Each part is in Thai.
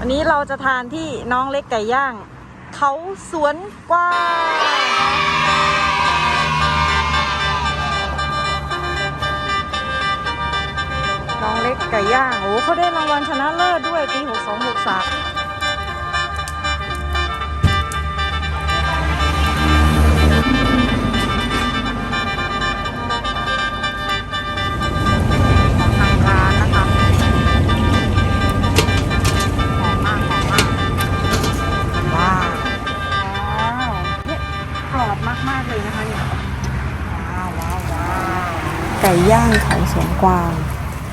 วันนี้เราจะทานที่น้องเล็กไก่ย่าง เขาสวนกวางน้องเล็กไก่ย่าง โอ้เขาได้รางวัลชนะเลิศด้วยปี 6263 ก่ย่างเขาสวนกวาง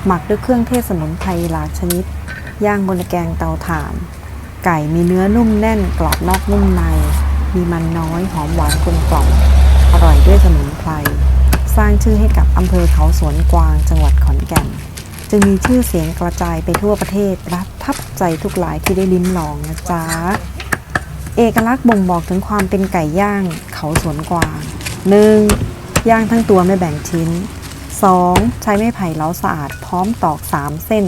หมักด้วยเครื่องเทศสมุนไพรหลากชนิด ย่างบนแกงเตาถ่าน ไก่มีเนื้อนุ่มแน่นกรอบนอกนุ่มใน มีมันน้อยหอมหวานกลมกล่อมอร่อยด้วยสมุนไพร สร้างชื่อให้กับอำเภอเขาสวนกวางจังหวัดขอนแก่น จึงมีชื่อเสียงกระจายไปทั่วประเทศประทับใจทุกหลายที่ได้ลิ้มลองนะจ๊ะเอกลักษณ์บ่งบอกถึงความเป็นไก่ย่างเขาสวนกวาง 1. ย่างทั้งตัวไม่แบ่งชิ้น 2. ใช้ไม้ไผ่เล้าสะอาดพร้อมตอก 3 เส้น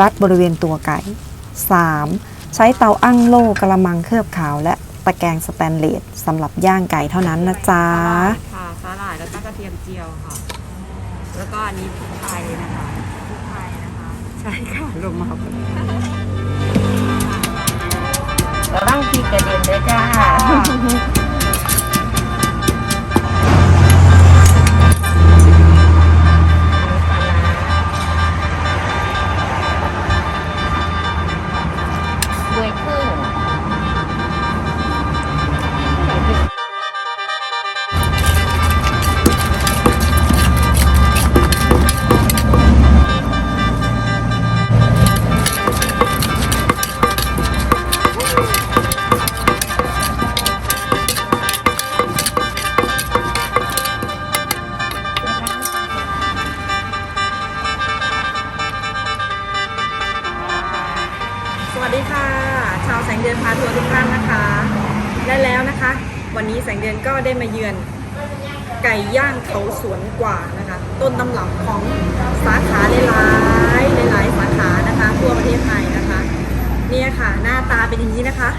รัดบริเวณตัวไก่ 3. ใช้เตาอั้งโล่กระมังเคลือบขาว และตะแกรงสแตนเลสสำหรับย่างไก่เท่านั้นนะจ๊ะค่ะสาหร่ายแล้วก็กระเทียมเจียวค่ะ แล้วก็อันนี้พริกไทยนะคะพริกไทยนะคะ ใช่ค่ะลงมาพอดีระวังพีกระเด็นด้วยจ้า เดือนพาทัวร์ทุกท่านนะคะและแล้วนะคะ วันนี้แสงเดือนก็ได้มาเยือนไก่ย่างเขาสวนกวางนะคะ ต้นตำรับของสาขาหลายๆหลายๆสาขานะคะทั่วประเทศไทยนะคะ เนี่ยค่ะ หน้าตาเป็นอย่างนี้นะคะ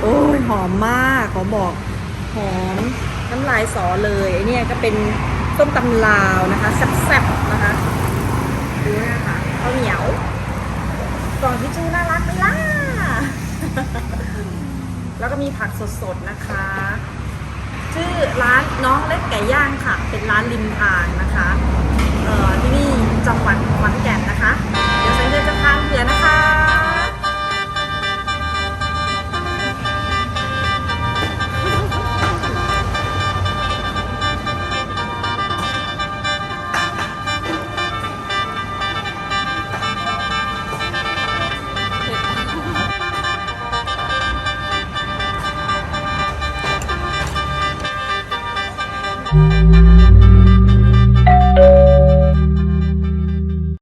โอ้ยหอมมากขอบอกหอมน้ำลายสอเลยเนี่ยก็เป็นต้มตำลาวนะคะแซ่บๆนะคะ ดูนะคะข้าวเหนียวกล่องทิชชู่น่ารักไหมล่ะ แล้วก็มีผักสดๆนะคะ ชื่อร้านน้องเล็กไก่ย่างค่ะ เป็นร้านริมทางนะคะ เอ่อที่นี่จังหวัดขอนแก่นนะคะ